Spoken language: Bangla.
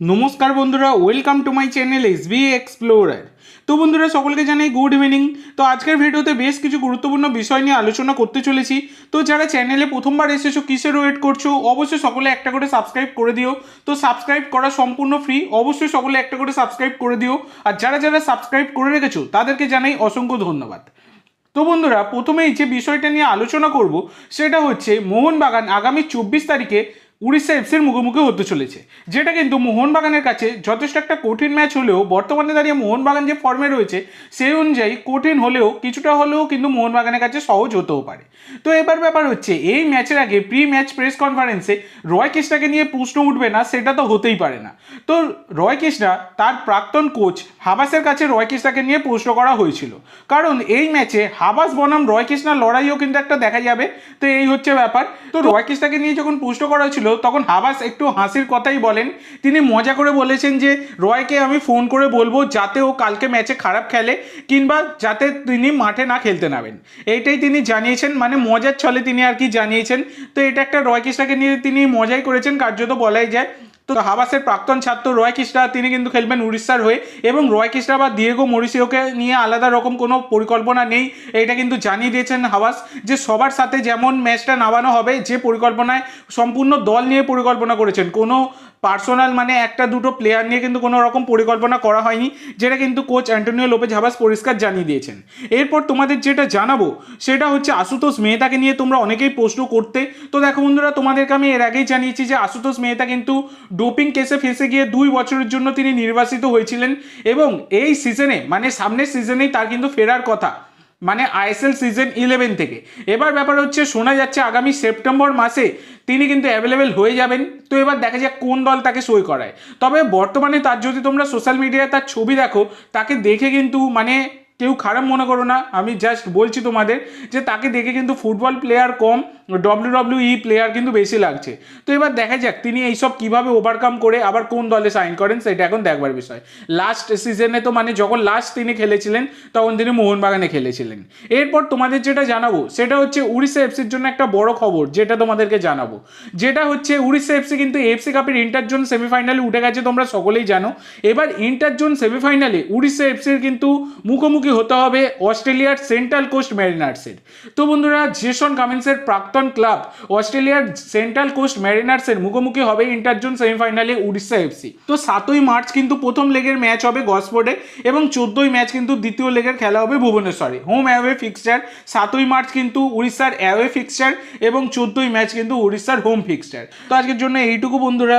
নমস্কার বন্ধুরা welcome to my channel S B explorer তো বন্ধুরা, সকলকে জানাই গুড ইভিনিং তো আজকের ভিডিওতে বেশ কিছু গুরুত্বপূর্ণ বিষয় নিয়ে আলোচনা করতে চলেছি। তো যারা চ্যানেলে প্রথমবার এসেছ কিসের ওয়েট করছ, অবশ্যই সকলে একটা করে সাবস্ক্রাইব করে দিও। তো সাবস্ক্রাইব করা সম্পূর্ণ ফ্রি অবশ্যই সকলে একটা করে সাবস্ক্রাইব করে দিও। আর যারা যারা সাবস্ক্রাইব করে রেখেছো, তাদেরকে জানাই অসংখ্য ধন্যবাদ। তো বন্ধুরা, প্রথমেই যে বিষয়টা নিয়ে আলোচনা করব, সেটা হচ্ছে মোহনবাগান আগামী চব্বিশ তারিখে উড়িষ্যা এফসির মুখোমুখি হতে চলেছে, যেটা কিন্তু মোহনবাগানের কাছে যথেষ্ট একটা কঠিন ম্যাচ হলেও, বর্তমানে দাঁড়িয়ে মোহনবাগান যে ফর্মে রয়েছে, সেই অনুযায়ী কঠিন হলেও, কিছুটা হলেও কিন্তু মোহনবাগানের কাছে সহজ হতেও পারে। তো এবার ব্যাপার হচ্ছে, এই ম্যাচের আগে প্রি ম্যাচ প্রেস কনফারেন্সে রয় কৃষ্ণাকে নিয়ে প্রশ্ন উঠবে না, সেটা তো হতেই পারে না। তো রয় কৃষ্ণা, তার প্রাক্তন কোচ হাবাসের কাছে রয় কৃষ্ণাকে নিয়ে প্রশ্ন করা হয়েছিল। কারণ এই ম্যাচে হাবাস বনাম রয় কৃষ্ণার লড়াইও কিন্তু একটা দেখা যাবে। তো এই হচ্ছে ব্যাপার। তো রয় কৃষ্ণাকে নিয়ে যখন প্রশ্ন করা হয়েছিল তখন হাবাস একটু হাসির কথাই বলেন। তিনি মজা করে বলেছেন যে, রয়কে আমি ফোন করে বলব যাতে ও কালকে ম্যাচে খারাপ খেলে কিংবা যাতে তিনি মাঠে না খেলতে নামেন। এইটাই তিনি জানিয়েছেন মানে মজার ছলে তিনি আর কি জানিয়েছেন। তো এটা একটা রয় কৃষ্ণাকে নিয়ে তিনি মজাই করেছেন, কার্যত বলাই যায়। তো হাবাসের প্রাক্তন ছাত্র রয় কৃষ্ণা তিনি কিন্তু খেলবেন উড়িষ্যার হয়ে। এবং রয় কৃষ্ণা বা দিয়েগো মরিসিওকে নিয়ে আলাদা রকম কোনো পরিকল্পনা নেই এটা কিন্তু জানিয়ে দিয়েছেন হাবাস যে সবার সাথে যেমন ম্যাচটা নামানো হবে, যে পরিকল্পনায় সম্পূর্ণ দল নিয়ে পরিকল্পনা করেছেন। কোনো পার্সোনাল মানে একটা দুটো প্লেয়ার নিয়ে কিন্তু কোনো রকম পরিকল্পনা করা হয়নি, যেটা কিন্তু কোচ অ্যান্টোনিও লোপেজ হাবাস পরিষ্কার জানিয়ে দিয়েছেন। এরপর তোমাদের যেটা জানাব, সেটা হচ্ছে আশুতোষ মেহতাকে নিয়ে তোমরা অনেকেই প্রশ্ন করতে। তো দেখো বন্ধুরা, তোমাদেরকে আমি এর আগেই জানিয়েছি যে আশুতোষ মেহতা কিন্তু ডোপিং কেসে ফেসে গিয়ে দুই বছরের জন্য তিনি নির্বাসিত হয়েছিলেন এবং এই সিজনে মানে সামনের সিজনেই তার কিন্তু ফেরার কথা। মানে আইএসএল সিজন ইলেভেন থেকে। এবার ব্যাপার হচ্ছে, শোনা যাচ্ছে আগামী সেপ্টেম্বর মাসে তিনি কিন্তু অ্যাভেলেবেল হয়ে যাবেন। তো এবার দেখা যাক কোন দল তাকে সই করায়। তবে বর্তমানে তার যদি তোমরা সোশ্যাল মিডিয়ায় তার ছবি দেখো, তাকে দেখে কিন্তু মানে কেউ খারাপ মনে করো না, আমি জাস্ট বলছি তোমাদের যে তাকে দেখে কিন্তু ফুটবল প্লেয়ার কম ডব্লিউ ডব্লিউ ই প্লেয়ার কিন্তু বেশি লাগছে। তো এবার দেখা যাক, তিনি এইসব কীভাবে ওভারকাম করে আবার কোন দলে সাইন করেন সেটা এখন দেখবার বিষয়। লাস্ট সিজনে তো মানে যখন লাস্ট তিনি খেলেছিলেন, তখন তিনি মোহনবাগানে খেলেছিলেন। এরপর তোমাদের যেটা জানাব, সেটা হচ্ছে উড়িষ্যা এফসির জন্য একটা বড় খবর, যেটা তোমাদেরকে জানাব। যেটা হচ্ছে উড়িষ্যা এফসি কিন্তু এফসি কাপের ইন্টার জোন সেমিফাইনালে উঠে গেছে, তোমরা সকলেই জানো। এবার ইন্টার জোন সেমিফাইনালে উড়িষ্যা এফসির কিন্তু মুখোমুখি হতে হবে অস্ট্রেলিয়ার সেন্ট্রাল কোস্ট ম্যারিনার্সের। তো বন্ধুরা, জেসন কামিন্সের প্রাক্তন ক্লাব অস্ট্রেলিয়ার সেন্ট্রাল কোস্ট ম্যারিনার্সের মুখোমুখি হবে ইন্টার জোন সেমিফাইনালে উড়িষ্যা এফসি তো সাতই মার্চ কিন্তু প্রথম লেগের ম্যাচ হবে গসফোর্ডে এবং চোদ্দোই ম্যাচ কিন্তু দ্বিতীয় লেগের খেলা হবে ভুবনেশ্বরে। হোম অ্যাওয়ে ফিক্সচার, সাতই মার্চ কিন্তু উড়িষ্যার অ্যাওয়ে ফিক্সচার এবং চোদ্দোই ম্যাচ কিন্তু উড়িষ্যার হোম ফিক্সচার। তো আজকের জন্য এইটুকু বন্ধুরা।